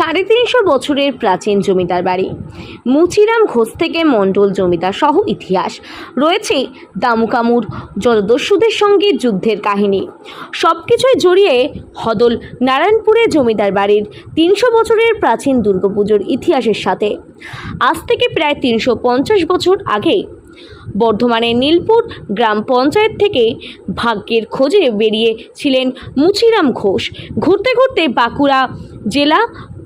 সাড়ে তিনশো বছরের প্রাচীন জমিদার বাড়ি। মুচিরাম ঘোষ থেকে মণ্ডল জমিদার সহ ইতিহাস। রয়েছে দামুকামুর, জলদস্যুদের সঙ্গে যুদ্ধের কাহিনী। সব কিছুই জড়িয়ে হদল নারায়ণপুরে জমিদার বাড়ির তিনশো বছরের প্রাচীন দুর্গাপুজোর ইতিহাসের সাথে। আজ থেকে প্রায় তিনশো পঞ্চাশ বছর আগে বর্ধমানের নীলপুর গ্রাম পঞ্চায়েত থেকে ভাগ্যের খোঁজে বেরিয়েছিলেন মুচিরাম ঘোষ। ঘুরতে ঘুরতে বাঁকুড়া জেলা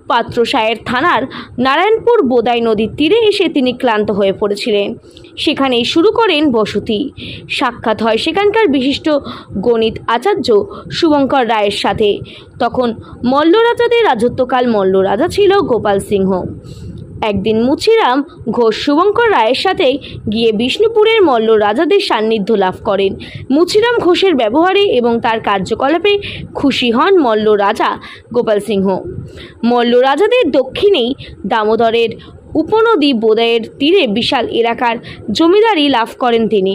পাত্রসায়ের থানার নারায়ণপুর বোদাই নদীর তীরে এসে তিনি ক্লান্ত হয়ে পড়েছিলেন। সেখানেই শুরু করেন বসতি। সাক্ষাৎ হয় সেখানকার বিশিষ্ট গণিত আচার্য শুভঙ্কর রায়ের সাথে। তখন মল্লরাজাদের রাজত্বকাল মল্লরাজা ছিল গোপাল সিংহ। একদিন মুচিরাম ঘোষ শুভঙ্কর রায়ের সাথে গিয়ে বিষ্ণুপুরের মল্ল রাজাদের সান্নিধ্য লাভ করেন। মুচিরাম ঘোষের ব্যবহারে এবং তার কার্যকলাপে খুশি হন মল্ল রাজা গোপাল সিংহ। মল্ল রাজাদের দক্ষিণেই দামোদরের উপনদী বোদায়ের তীরে বিশাল এলাকার জমিদারি লাভ করেন তিনি।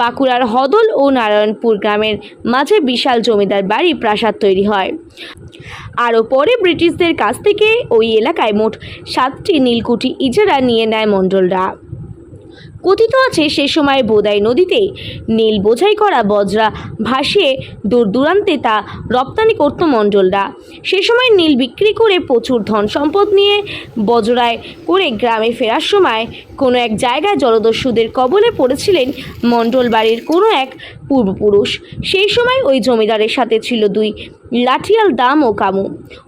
বাঁকুড়ার হদল ও নারায়ণপুর গ্রামের মাঝে বিশাল জমিদার বাড়ি প্রাসাদ তৈরি হয়। আরও পরে ব্রিটিশদের কাছ থেকে ওই এলাকায় মোট সাতটি নীলকুঠি ইজারা নিয়ে নেয় মণ্ডলরা। কথিত আছে সে সময় বোদাই নদীতে নীল বোঝাই করা বজরা ভাসিয়ে দূর দূরান্তে তা রপ্তানি করত মণ্ডলরা। সে সময় নীল বিক্রি করে প্রচুর ধন সম্পদ নিয়ে বজরায় করে গ্রামে ফেরার সময় কোনো এক জায়গায় জলদস্যুদের কবলে পড়েছিলেন মণ্ডল বাড়ির কোনো এক পূর্বপুরুষ। সেই সময় ওই জমিদারের সাথে ছিল দুই লাঠিয়াল দাম ও কামু।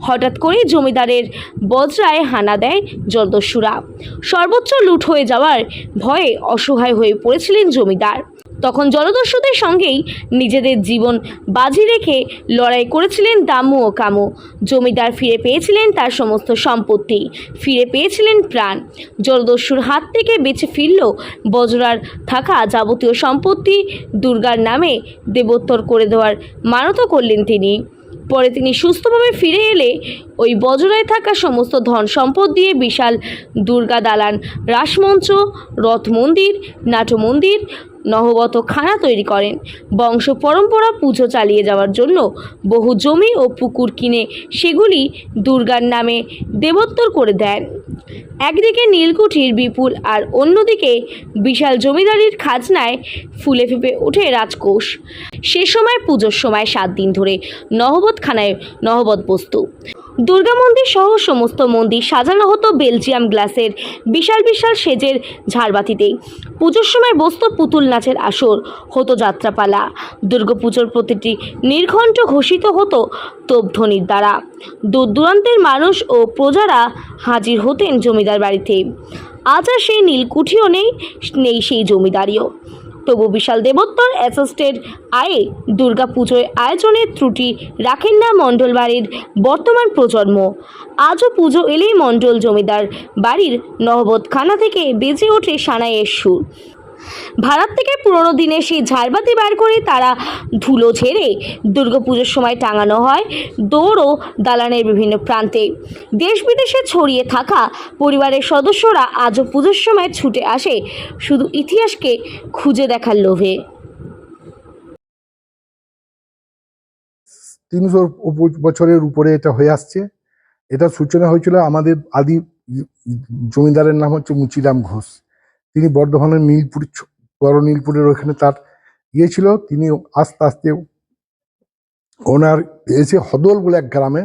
হঠাৎ করেই জমিদারের বজরায় হানা দেয় জলদস্যুরা। সর্বোচ্চ লুট হয়ে যাওয়ার ভয়ে অসহায় হয়ে পড়েছিলেন জমিদার। তখন জলদস্যুদের সঙ্গেই নিজেদের জীবন বাজি রেখে লড়াই করেছিলেন দামু ও কামু। জমিদার ফিরে পেয়েছিলেন তার সমস্ত সম্পত্তি, ফিরে পেয়েছিলেন প্রাণ। জলদস্যুর হাত থেকে বেঁচে ফিরল বজরার থাকা যাবতীয় সম্পত্তি দুর্গার নামে দেবোত্তর করে দেওয়ার মানত করলেন তিনি। পরে তিনি সুস্থভাবে ফিরে এলে ওই বজরায় থাকা সমস্ত ধন সম্পদ দিয়ে বিশাল দুর্গা দালান রাসমঞ্চ রথ মন্দির নাট্য মন্দির নহবত খানা তৈরি করেন। বংশ পরম্পরা পুজো চালিয়ে যাওয়ার জন্য বহু জমি ও পুকুর কিনে সেগুলি দুর্গার নামে দেবোত্তর করে দেন। একদিকে নীলকুঠির বিপুল আর অন্যদিকে বিশাল জমিদারির খাজনায় ফুলে ফেপে ওঠে রাজকোষ। সে সময় পুজোর সময় সাত দিন ধরে নহবতখানায় নহবত বস্তু। দুর্গা মন্দির সহ সমস্ত মন্দির সাজানো হতো বেলজিয়াম গ্লাসের বিশাল বিশাল সেজের ঝাড়বাতিতে পুজোর সময় বসত পুতুল নাচের আসর হতো যাত্রাপালা। দুর্গাপুজোর প্রতিটি নির্ঘণ্ট ঘোষিত হতো তোপধ্বনির দ্বারা। দূর দূরান্তের মানুষ ও প্রজারা হাজির হতেন জমিদার বাড়িতে। আজ আর সেই নীলকুঠিও নেই নেই সেই জমিদারিও। তবু বিশাল দেবোত্তর অ্যাসিস্টেড আয়ে দুর্গা পুজোর আয়োজনে ত্রুটি রাখেন না মণ্ডল বাড়ির বর্তমান প্রজন্ম। আজও পুজো এলেই মণ্ডল জমিদার বাড়ির নহবতখানা থেকে বেজে ওঠে সানাইয়ের সুর। ভারত থেকে পুরনো দিনে সেই ঝাড়বাতি বার করে তারা ধুলো ঝেড়ে দুর্গাপুজোর সময় টাঙানো হয়। দৌড় ও দালানের বিভিন্ন প্রান্তে। দেশ বিদেশে ছড়িয়ে থাকা পরিবারের সদস্যরা আজও পুজোর সময় ছুটে আসে শুধু ইতিহাসকে খুঁজে দেখার লোভে। তিনশো বছরের উপরে এটা হয়ে আসছে। এটা সূচনা হয়েছিল আমাদের আদি জমিদারের নাম হচ্ছে মুচিরাম ঘোষ। তিনি বর্ধমানের নীলপুর বড় নীলপুরের ওখানে তার ইয়ে ছিল, তিনি আস্তে আস্তে ওনার এসে হদল বলে এক গ্রামে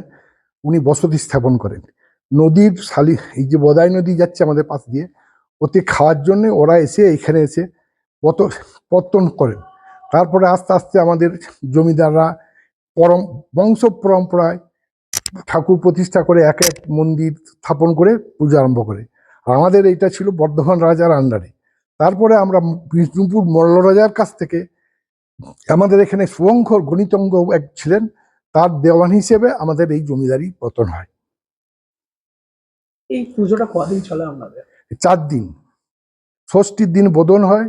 উনি বসতি স্থাপন করেন। নদীর শালি, এই যে বদাই নদী যাচ্ছে আমাদের পাশ দিয়ে, ওতে খাওয়ার জন্য ওরা এসে এখানে এসে পত, পত্তন করেন। তারপরে আস্তে আস্তে আমাদের জমিদাররা পরম, বংশ পরম্পরায় ঠাকুর প্রতিষ্ঠা করে এক এক মন্দির স্থাপন করে পূজা আরম্ভ করে। আমাদের এইটা ছিল বর্ধমান রাজার আন্ডারে তারপরে আমরা বিষ্ণুপুর মল্ল রাজার কাছ থেকে আমাদের এখানে শুভঙ্কর গণিতঙ্গ এক ছিলেন তার দেওয়ান হিসেবে আমাদের এই জমিদারি পতন হয়। এই পুজোটা কদিন চলে আপনাদের? চার দিন। ষষ্ঠীর দিন বোধন হয়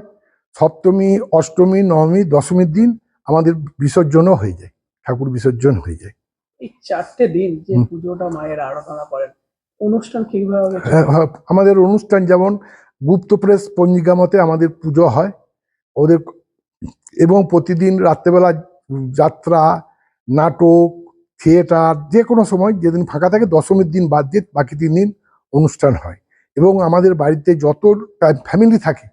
সপ্তমী অষ্টমী নবমী দশমীর দিন আমাদের বিসর্জনও হয়ে যায় ঠাকুর বিসর্জন হয়ে যায়। এই চারটে দিন যে পুজোটা মায়ের আরাধনা করেন অনুষ্ঠান কীভাবে? হ্যাঁ, হ্যাঁ, আমাদের অনুষ্ঠান যেমন গুপ্ত প্রেস পঞ্জিকা মতে আমাদের পুজো হয়। ওদের এবং প্রতিদিন রাত্রেবেলা যাত্রা নাটক থিয়েটার যে কোনো সময় যেদিন ফাঁকা থাকে দশমীর দিন বাদ দিয়ে বাকি তিন দিন অনুষ্ঠান হয়। এবং আমাদের বাড়িতে যত ফ্যামিলি থাকে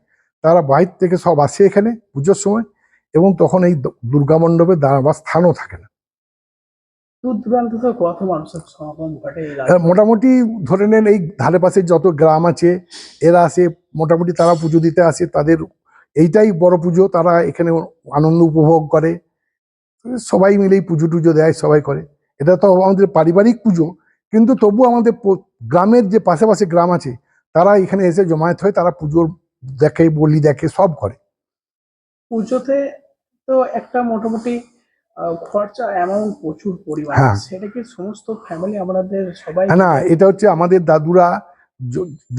তারা বাইরে থেকে সব আসে এখানে পুজোর সময় এবং তখন এই দুর্গা মণ্ডপে দাঁড়াবার স্থানও থাকে না। দূর দূরান্ত থেকে কত মানুষের সমাগম ঘটে এই আর রাজবাড়িতে? মোটামুটি ধরে নেন এই ধারে পাশে যত গ্রাম আছে এরা আসে মোটামুটি তারা পুজো দিতে আসে তাদের এইটাই বড় পুজো তারা এখানে আনন্দ উপভোগ করে। সবাই মিলেই পুজো টুজো দেয় সবাই করে। এটা তো আমাদের পারিবারিক পুজো কিন্তু তবু আমাদের গ্রামের যে পাশাপাশি গ্রাম আছে তারা এখানে এসে জমায়েত হয় তারা পুজোর দেখে বলি দেখে সব করে। পুজোতে তো একটা মোটামুটি খরচা অ্যামাউন্ট প্রচুর পরিমাণ। হ্যাঁ। সেটা কি সমস্ত ফ্যামিলি আমাদের সবাই না এটা হচ্ছে আমাদের দাদুরা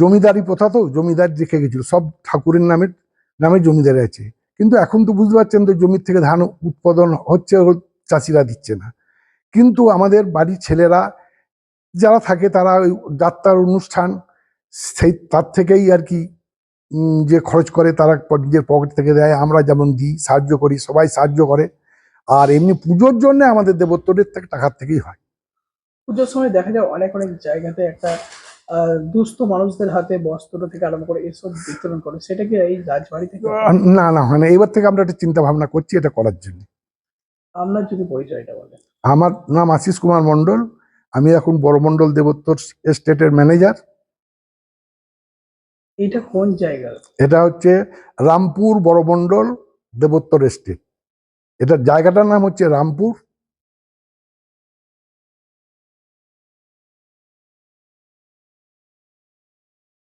জমিদারি প্রথা তো জমিদার রেখে গেছিল। সব ঠাকুরের নামে নামে জমিদারি আছে। কিন্তু এখন তো বুঝতে পারছেন তো জমির থেকে ধান উৎপাদন হচ্ছে চাষিরা দিচ্ছে না। কিন্তু আমাদের বাড়ির ছেলেরা যারা থাকে তারা ওই যাত্রার অনুষ্ঠান সেই তার থেকেই আর কি যে খরচ করে তারা নিজের পকেট থেকে দেয়। আমরা যেমন দিই সাহায্য করি সবাই সাহায্য করে। আর এমনি পুজোর জন্য আমাদের দেবোত্তরের থেকে টাকার থেকেই হয়। পুজোর সময় দেখা যায় অনেক অনেক জায়গাতে একটা দুস্থ মানুষদের হাতে বস্ত্র থেকে আরম্ভ করে এসব বিতরণ করে। সেটা কি এই রাজবাড়ি থেকে? না না হয় না এবার থেকে আমরা একটা চিন্তা ভাবনা করছি এটা করার জন্য। আপনার যদি পরিচয়টা বলেন। আমার নাম আশিস কুমার মণ্ডল। আমি এখন বড়মণ্ডল দেবোত্তর স্টেটের ম্যানেজার। এটা কোন জায়গা? এটা হচ্ছে রামপুর বড়মণ্ডল দেবোত্তর স্টেট এটার জায়গাটার নাম হচ্ছে রামপুর।